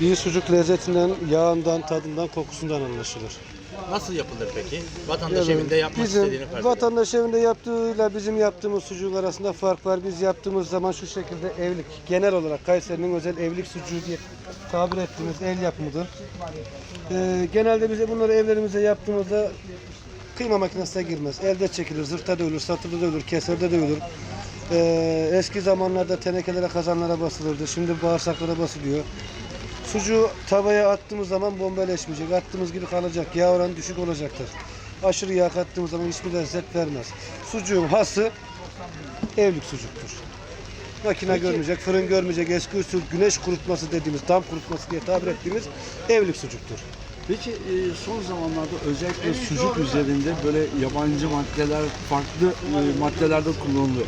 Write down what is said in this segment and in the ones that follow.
İyi sucuk lezzetinden, yağından, tadından, kokusundan anlaşılır. Nasıl yapılır peki? Vatandaş Yani evinde yapmak bizim istediğini farz edelim. vatandaş evinde yaptığıyla bizim yaptığımız sucuğun arasında fark var. Biz yaptığımız zaman şu şekilde evlik, genel olarak Kayseri'nin özel evlilik sucuğu diye tabir ettiğimiz el yapımıdır. Ee, genelde bize bunları evlerimize yaptığımızda kıyma makinesine girmez. Elde çekilir, zırhta dövülür, satırda dövülür, keserde dövülür. Ee, eski zamanlarda tenekelere, kazanlara basılırdı. Şimdi bağırsaklara basılıyor. Sucuğu tavaya attığımız zaman bombeleşmeyecek. Attığımız gibi kalacak. Yağ oranı düşük olacaktır. Aşırı yağ kattığımız zaman hiçbir lezzet vermez. Sucuğun hası evlilik sucuktur. Makine görmeyecek, fırın görmeyecek, eski usul güneş kurutması dediğimiz, dam kurutması diye tabir ettiğimiz evlilik sucuktur. Peki e, son zamanlarda özellikle sucuk üzerinde böyle yabancı maddeler, farklı e, maddelerde kullanılıyor.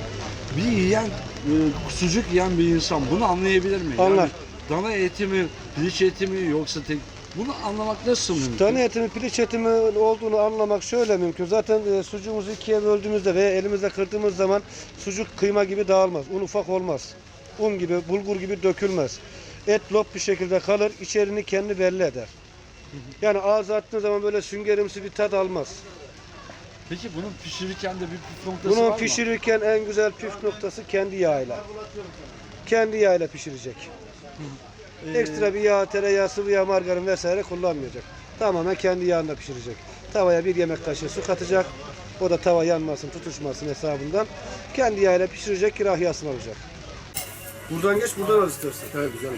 Bir yiyen, e, sucuk yiyen bir insan bunu anlayabilir mi? Anlar. Yani dana eti mi, piliç eti mi yoksa tek... Bunu anlamak nasıl mümkün? Tane etimi, piliç etimi olduğunu anlamak şöyle mümkün. Zaten e, sucuğumuzu ikiye böldüğümüzde veya elimizle kırdığımız zaman sucuk kıyma gibi dağılmaz. Un ufak olmaz. Un gibi, bulgur gibi dökülmez. Et lop bir şekilde kalır, içerini kendi belli eder. Yani ağza attığın zaman böyle süngerimsi bir tat almaz. Peki bunun pişirirken de bir püf noktası var Bunu mı? pişirirken en güzel püf noktası kendi yağıyla. Kendi yağıyla pişirecek. Ee, Ekstra bir yağ, tereyağı, sıvı yağ, margarin vesaire kullanmayacak. Tamamen kendi yağında pişirecek. Tavaya bir yemek kaşığı su katacak. O da tava yanmasın, tutuşmasın hesabından. Kendi yağıyla pişirecek, kirahyasını alacak. Buradan geç, buradan al istersen. Evet, güzel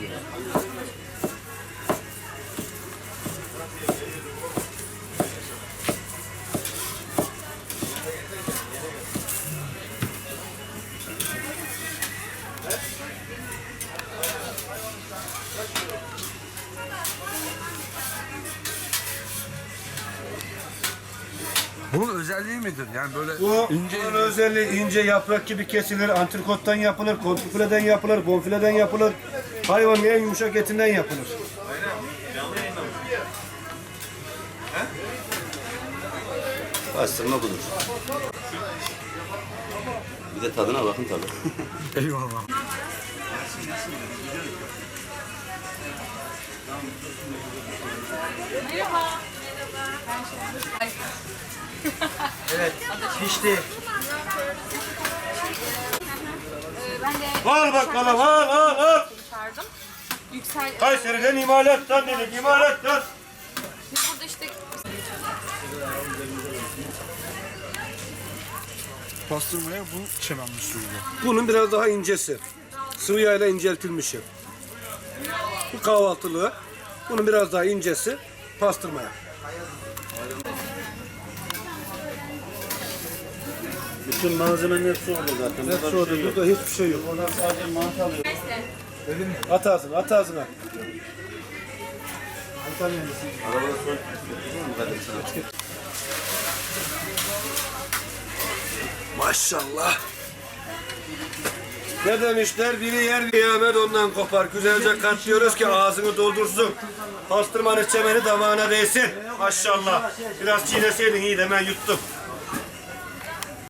Bunun özelliği midir? Yani böyle Bu ince bunun özelliği ince yaprak gibi kesilir, antrikottan yapılır, kontrfileden yapılır, bonfileden yapılır. Hayvanın en yumuşak etinden yapılır. Bastırma budur. Bir de tadına bakın tabii. Eyvallah. Pişti. Ben de Al bakalım, al, al, al. Yüksel. Kayseri'den imalattan dedik, imalattan. Biz burada işte Pastırmaya bu çemenli suyuyla. Bunun biraz daha incesi. Sıvı yağıyla inceltilmişi. Bu kahvaltılığı. Bunun biraz daha incesi pastırmaya. Bütün malzemenin hepsi orada zaten. Hepsi orada. Burada hiçbir şey yok. Oradan sadece mantı alıyor. At ağzına, at ağzına. Arabada soy. Hadi sana. Maşallah. Ne demişler? Biri yer kıyamet ondan kopar. Güzelce katlıyoruz ki ağzını doldursun. Pastırmanın çemeni damağına değsin. Maşallah. Biraz çiğneseydin iyi de ben yuttum.